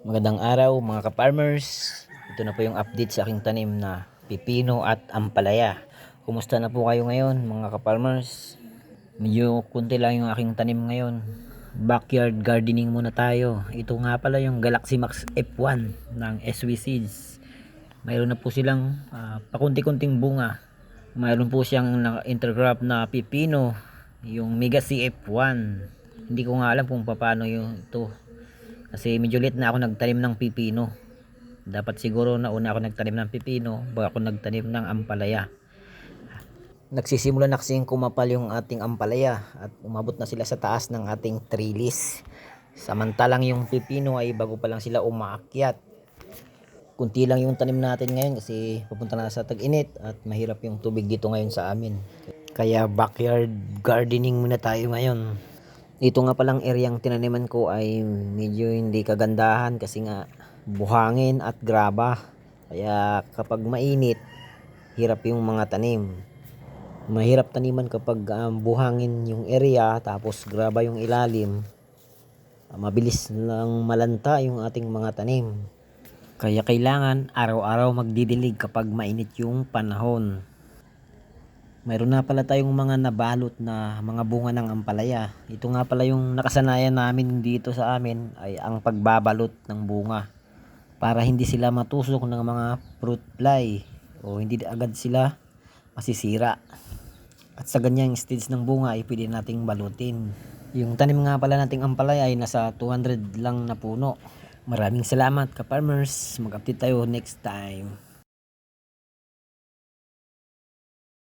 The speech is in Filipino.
Magandang araw mga ka-farmers. Ito na po yung update sa aking tanim na pipino at ampalaya. Kumusta na po kayo ngayon mga ka-farmers? Medyo kunti lang yung aking tanim ngayon. Backyard gardening muna tayo. Ito nga pala yung Galaxy Max F1 ng SW Seeds. Mayroon na po silang ah, pakunti-kunting bunga. Mayroon po siyang intercrop na pipino, yung Mega CF1. Hindi ko nga alam kung paano yung ito kasi medyo late na ako nagtanim ng pipino. Dapat siguro na una ako nagtanim ng pipino bago ako nagtanim ng ampalaya. Nagsisimula na kasing kumapal yung ating ampalaya at umabot na sila sa taas ng ating trellis. Samantalang yung pipino ay bago pa lang sila umaakyat. Kunti lang yung tanim natin ngayon kasi pupunta na sa tag-init at mahirap yung tubig dito ngayon sa amin. Kaya backyard gardening muna tayo ngayon. Ito nga palang areang tinaniman ko ay medyo hindi kagandahan kasi nga buhangin at graba. Kaya kapag mainit, hirap yung mga tanim. Mahirap taniman kapag um, buhangin yung area tapos graba yung ilalim. Ah, Mabilis lang malanta yung ating mga tanim. Kaya kailangan araw-araw magdidilig kapag mainit yung panahon. Mayroon na pala tayong mga nabalot na mga bunga ng ampalaya. Ito nga pala yung nakasanayan namin dito sa amin ay ang pagbabalot ng bunga. Para hindi sila matusok ng mga fruit fly o hindi agad sila masisira. At sa ganyang stage ng bunga ay pwede nating balutin. Yung tanim nga pala nating ampalaya ay nasa 200 lang na puno. Maraming salamat ka farmers. Mag-update tayo next time.